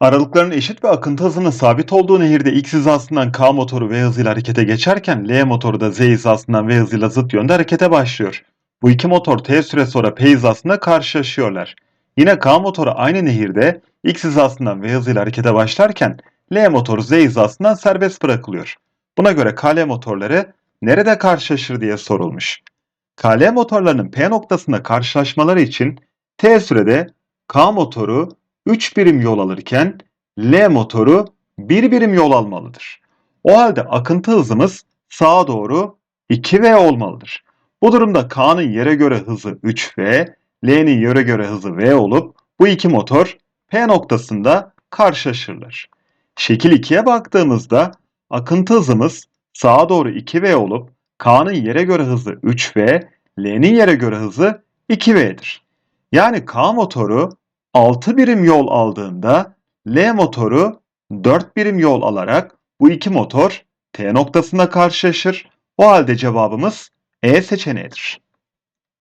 Aralıkların eşit ve akıntı hızının sabit olduğu nehirde X hizasından K motoru V hızıyla harekete geçerken L motoru da Z hizasından V hızıyla zıt yönde harekete başlıyor. Bu iki motor T süre sonra P hizasında karşılaşıyorlar. Yine K motoru aynı nehirde X hizasından V hızıyla harekete başlarken L motoru Z hizasından serbest bırakılıyor. Buna göre KL motorları nerede karşılaşır diye sorulmuş. KL motorlarının P noktasında karşılaşmaları için T sürede K motoru 3 birim yol alırken L motoru 1 birim yol almalıdır. O halde akıntı hızımız sağa doğru 2V olmalıdır. Bu durumda K'nın yere göre hızı 3V, L'nin yere göre hızı V olup bu iki motor P noktasında karşılaşırlar. Şekil 2'ye baktığımızda akıntı hızımız sağa doğru 2V olup K'nın yere göre hızı 3V, L'nin yere göre hızı 2V'dir. Yani K motoru 6 birim yol aldığında L motoru 4 birim yol alarak bu iki motor T noktasında karşılaşır. O halde cevabımız E seçeneğidir.